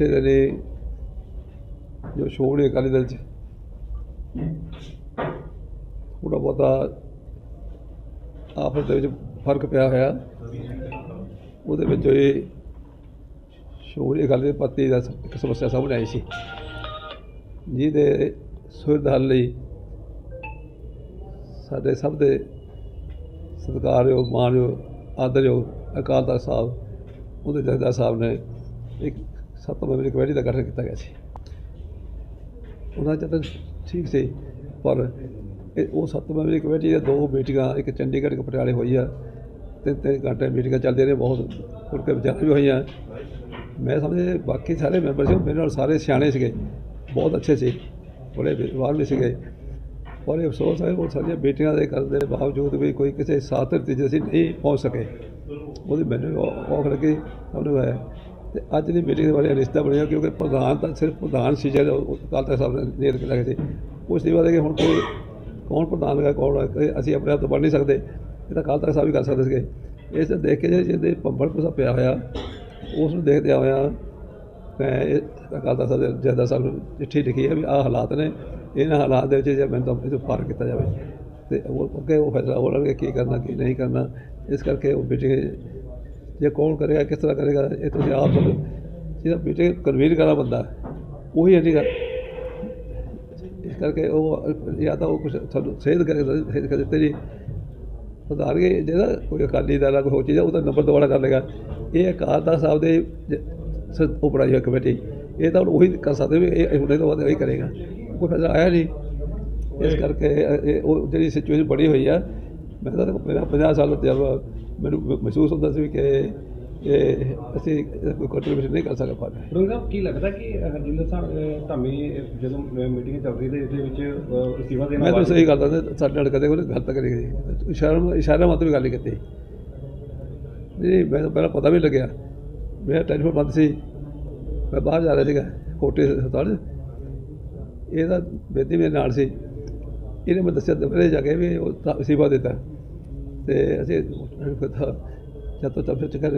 ਪਿੱਛੇ ਦੇ ਜੋ ਸ਼ੋੜ ਅਕਾਲੀ ਦਲ ਚ। ਥੋੜ੍ਹਾ ਬਹੁਤਾ ਆਪਸ ਦੇ ਵਿੱਚ ਫ਼ਰਕ ਪਿਆ ਹੋਇਆ। ਉਹਦੇ ਵਿੱਚ ਇਹ ਸ਼ੋੜ ਅਕਾਲੀ ਦੇ ਪੱਤੀ ਦਾ ਇੱਕ ਸਮੱਸਿਆ ਸਾਹਮਣੇ ਆਈ ਸੀ। ਜਿਹਦੇ ਸੁਲਝ ਹੱਲ ਲਈ ਸਾਡੇ ਸਭ ਦੇ ਸਤਿਕਾਰਯੋਗ, ਮਾਨਯੋਗ, ਆਦਰਯੋਗ ਅਕਾਲ ਤਖਤ ਸਾਹਿਬ, ਉਹਦੇ ਜਥੇਦਾਰ ਸਾਹਿਬ ਨੇ ਇੱਕ ਸੱਤ ਮੈਂਬਰੀ ਕਮੇਟੀ ਦਾ ਗਠਨ ਕੀਤਾ ਗਿਆ ਸੀ। ਉਹਨਾਂ ਦਾ ਤਾਂ ਠੀਕ ਸੀ, ਪਰ ਇਹ ਉਹ ਸੱਤ ਮੈਂਬਰੀ ਕਮੇਟੀ ਦੀਆਂ ਦੋ ਮੀਟਿੰਗਾਂ, ਇੱਕ ਚੰਡੀਗੜ੍ਹ, ਇੱਕ ਪਟਿਆਲੇ ਹੋਈ ਆ ਤਿੰਨ ਤਿੰਨ ਘੰਟੇ ਮੀਟਿੰਗਾਂ ਚੱਲਦੀਆਂ ਨੇ ਬਹੁਤ ਖੁੱਲ੍ਹ ਕੇ ਵਿਚਾਰ ਵੀ ਹੋਈਆਂ। ਮੈਂ ਸਮਝੇ ਬਾਕੀ ਸਾਰੇ ਮੈਂਬਰ ਸੀ, ਉਹ ਮੇਰੇ ਨਾਲ ਸਾਰੇ ਸਿਆਣੇ ਸੀਗੇ, ਬਹੁਤ ਅੱਛੇ ਸੀ, ਬੜੇ ਵਿਦਵਾਨ ਵੀ ਸੀਗੇ। ਪਰ ਇਹ ਅਫਸੋਸ ਹੈ, ਉਹ ਸਾਰੀਆਂ ਬੇਟੀਆਂ ਦੇ ਕਰਨ ਦੇ ਬਾਵਜੂਦ ਵੀ ਕੋਈ ਕਿਸੇ ਸਾਥ ਨਤੀਜੇ ਅਸੀਂ ਨਹੀਂ ਪਹੁੰਚ ਸਕੇ। ਉਹਦੀ ਮੈਨੂੰ ਔਖ ਲੱਗੀ, ਉਹਨੂੰ ਹੈ ਤੇ ਅੱਜ ਦੀ ਮੀਟਿੰਗ ਦੇ ਬਾਰੇ ਰਿਸ਼ਤਾ ਬਣਿਆ ਕਿਉਂਕਿ ਪ੍ਰਧਾਨ ਤਾਂ ਸਿਰਫ ਪ੍ਰਧਾਨ ਸੀ ਜਿਹੜਾ ਉਹ ਕੱਲ੍ਹ ਤੱਕ ਸਾਹਿਬ ਨੇ ਨੇਰ ਕੇ ਲੱਗੇ ਸੀ ਉਸ ਦੀ ਬਾਤ ਹੈ ਕਿ ਹੁਣ ਕੋਈ ਕੌਣ ਪ੍ਰਧਾਨ ਹੈ ਕੌਣ ਅਸੀਂ ਆਪਣੇ ਆਪ ਤੋਂ ਬਣ ਨਹੀਂ ਸਕਦੇ। ਇਹ ਤਾਂ ਕੱਲ੍ਹ ਤਖ਼ਤ ਸਾਹਿਬ ਵੀ ਕਰ ਸਕਦੇ ਸੀਗੇ। ਇਸ ਤੇ ਦੇਖ ਕੇ ਜਿਹਦੇ ਭੰਬਲ ਪੁਸਾ ਪਿਆ ਹੋਇਆ, ਉਸ ਨੂੰ ਦੇਖਦੇ ਹੋਇਆ ਮੈਂ ਇਹ ਅਕਾਲ ਤਖਤ ਸਾਹਿਬ ਦੇ ਜਥੇਦਾਰ ਸਾਹਿਬ ਨੂੰ ਚਿੱਠੀ ਲਿਖੀ ਹੈ ਵੀ ਆਹ ਹਾਲਾਤ ਨੇ। ਇਹਨਾਂ ਹਾਲਾਤ ਦੇ ਵਿੱਚ ਜੇ ਮੈਨੂੰ ਤਾਂ ਇਹ ਪਾਰ ਕੀਤਾ ਜਾਵੇ। ਤੇ ਉਹ ਅੱਗੇ ਉਹ ਫੈਸਲਾ ਹੋ ਲੈਣਗੇ ਕੀ ਕਰਨਾ, ਕੀ ਨਹੀਂ ਕਰਨਾ। ਇਸ ਕਰਕੇ ਉਹ ਮੀਟਿੰਗ ਜੇ ਕੌਣ ਕਰੇਗਾ, ਕਿਸ ਤਰ੍ਹਾਂ ਕਰੇਗਾ, ਇਹ ਤੁਸੀਂ ਆਪ ਸਮਝੋ। ਜਿਹਦਾ ਮੀਟਿੰਗ ਕਨਵੀਨ ਕਰਨਾ ਬੰਦਾ ਉਹੀ ਹੈ ਠੀਕ ਇਸ ਕਰਕੇ ਉਹ ਜਾਂ ਤਾਂ ਉਹ ਕੁਝ ਤੁਹਾਨੂੰ ਸੇਧ ਕਰੇ ਸੇਧ ਕਰ ਦਿੱਤੇ ਜੀ। ਉਦਾਹਰਗੇ ਜਿਹੜਾ ਕੋਈ ਅਕਾਲੀ ਦਲ ਆ, ਕੋਈ ਹੋਰ ਚੀਜ਼ ਆ ਉਹਦਾ ਨੰਬਰ ਦੁਬਾਰਾ ਕਰ ਲੇਗਾ ਇਹ ਅਕਾਲ ਤਖਤ ਸਾਹਿਬ ਦੇ ਜ- ਉਹ ਬਣਾਈ ਹੋਈ ਕਮੇਟੀ। ਇਹ ਤਾਂ ਹੁਣ ਉਹੀ ਕਰ ਸਕਦੇ ਵੀ ਇਹ ਹੁਣੇ ਤੋਂ ਬਾਅਦ ਇਹੀ ਕਰੇਗਾ। ਕੋਈ ਫੈਸਲਾ ਆਇਆ ਨਹੀਂ। ਇਸ ਕਰਕੇ ਇਹ- ਉਹ ਜਿਹੜੀ ਸਿਚੁਏਸ਼ਨ ਬਣੀ ਹੋਈ ਆ, ਮੈਂ ਤਾਂ ਮੇਰਾ 50 ਸਾਲ ਦਾ ਤਜਰਬਾ ਮੈਨੂੰ ਮਹਿਸੂਸ ਹੁੰਦਾ ਸੀ ਕਿ ਇਹ ਅਸੀਂ ਕੋਈ ਕੰਟਰੀਬਿਊਸ਼ਨ ਨਹੀਂ ਕਰ ਸਕਦੇ ਪਾਣੇ ਰੋਹਿਤ ਸਾਹਿਬ ਕੀ ਲੱਗਦਾ ਕਿ ਹਰਜਿੰਦਰ ਸਾਹਿਬ ਧਾਮੀ ਜਦੋਂ ਮੀਟਿੰਗ ਚੱਲ ਰਹੀ ਤੇ ਇਸ ਦੇ ਵਿੱਚ ਅਸਤੀਫਾ ਦੇਣ ਮੈਂ ਤਾਂ ਸਹੀ ਗੱਲ ਦੱਸਦਾ ਸਾਡੇ ਨਾਲ ਕਦੇ ਕੋਈ ਗਲਤ ਕਰੀ ਗਈ ਇਸ਼ਾਰਾ ਇਸ਼ਾਰਾ ਮਤ ਵੀ ਗੱਲ ਨਹੀਂ ਕੀਤੀ। ਨਹੀਂ ਮੈਂ ਤਾਂ ਪਹਿਲਾਂ ਪਤਾ ਵੀ ਨਹੀਂ ਲੱਗਿਆ। ਮੇਰਾ ਟੈਲੀਫੋਨ ਬੰਦ ਸੀ। ਮੈਂ ਬਾਹਰ ਜਾ ਰਿਹਾ ਸੀਗਾ ਕੋਟੇ ਹਸਪਤਾਲ। ਇਹਦਾ ਬੇਦੀ ਮੇਰੇ ਨਾਲ ਸੀ। ਇਹਨੇ ਮੈਂ ਦੱਸਿਆ ਦਫਰੇ ਜਾ ਕੇ ਵੀ ਉਹ ਅਸੀਫਾ ਦਿੱਤਾ। ਤੇ ਅਸੀਂ ਪਤਾ ਜਦ ਤੋਂ ਤਬੀਅਤ ਕਰ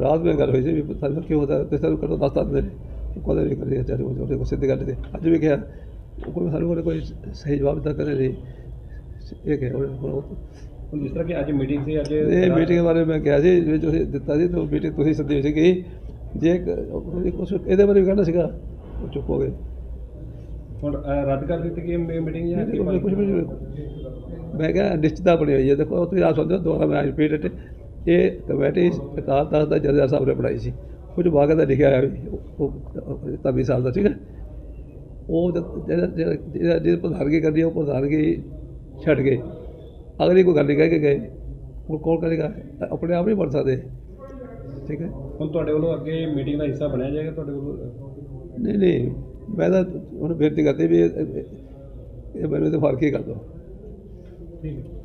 ਰਾਤ ਵਿੱਚ ਗੱਲ ਹੋਈ ਸੀ ਵੀ ਪਤਾ ਨਹੀਂ ਕਿਉਂ ਹੁੰਦਾ ਤੇ ਸਾਨੂੰ ਕਦੋਂ ਦੱਸ ਦਿੰਦੇ ਨੇ ਕਦੇ ਨਹੀਂ ਕਰੀ ਚਾਰੇ ਉਹਦੇ ਕੋਲ ਸਿੱਧੀ ਗੱਲ ਤੇ ਅੱਜ ਵੀ ਕਿਹਾ ਕੋਈ ਸਾਨੂੰ ਕੋਲ ਕੋਈ ਸਹੀ ਜਵਾਬ ਤਾਂ ਕਦੇ ਨਹੀਂ ਇਹ ਕਿ ਹੁਣ ਜਿਸ ਤਰ੍ਹਾਂ ਕਿ ਅੱਜ ਮੀਟਿੰਗ ਸੀ ਅੱਜ ਇਹ ਮੀਟਿੰਗ ਬਾਰੇ ਮੈਂ ਕਿਹਾ ਸੀ ਵੀ ਤੁਸੀਂ ਦਿੱਤਾ ਸੀ ਤਾਂ ਮੀਟਿੰਗ ਤੁਸੀਂ ਸੱਦੀ ਸੀ ਕਿ ਜੇ ਕੁਝ ਇਹਦੇ ਬਾਰੇ ਵੀ ਕਹਿਣਾ ਸੀਗਾ ਉਹ ਚੁੱਪ ਹੋ ਗਏ। ਹੁਣ ਰੱਦ ਕਰ ਦਿੱਤੀ ਗਈ ਮੀਟਿੰਗ ਜਾਂ ਕੁਝ ਵੀ ਮੈਂ ਕਿਹਾ ਨਿਸ਼ਚਿਤਾ ਬਣੀ ਹੋਈ ਹੈ ਦੇਖੋ ਤੁਸੀਂ ਆ ਸਕਦੇ ਹੋ ਦੁਬਾਰਾ ਮੈਂ ਰਿਪੀਟ ਇਟ ਇਹ ਕਮੇਟੀ ਅਕਾਲ ਤਖਤ ਦਾ ਜਥੇਦਾਰ ਸਾਹਿਬ ਨੇ ਬਣਾਈ ਸੀ। ਕੁਝ ਬਾਗ ਦਾ ਲਿਖਿਆ ਹੋਇਆ ਉਹ- ਤਬੀ ਸਾਹਿਬ ਦਾ ਠੀਕ ਹੈ। ਉਹ ਜਿਹੜਾ ਜਿਹੜਾ ਪ੍ਰਧਾਨਗੀ ਕਰਦੀ ਉਹ ਪ੍ਰਧਾਨਗੀ ਛੱਡ ਕੇ ਅਗਲੀ ਕੋਈ ਗੱਲ ਨਹੀਂ ਕਹਿ ਕੇ ਗਏ। ਉਹ ਕੌਣ ਕਰੇਗਾ? ਆਪਣੇ ਆਪ ਨਹੀਂ ਬਣ ਸਕਦੇ। ਠੀਕ ਹੈ। ਹੁਣ ਤੁਹਾਡੇ ਵੱਲੋਂ ਅੱਗੇ ਮੀਟਿੰਗ ਦਾ ਹਿੱਸਾ ਬਣਿਆ ਜਾਏਗਾ ਤੁਹਾਡੇ ਵੱਲੋਂ? ਨਹੀਂ ਨਹੀਂ। ਮੈਂ ਤਾਂ ਉਹਨੂੰ ਬੇਨਤੀ ਕਰਦੀ ਵੀ ਇਹ ਮੈਨੂੰ ਤੇ ਫ਼ਰਕ ਹੀ ਕਰ ਦਿਓ। ਠੀਕ ਹੈ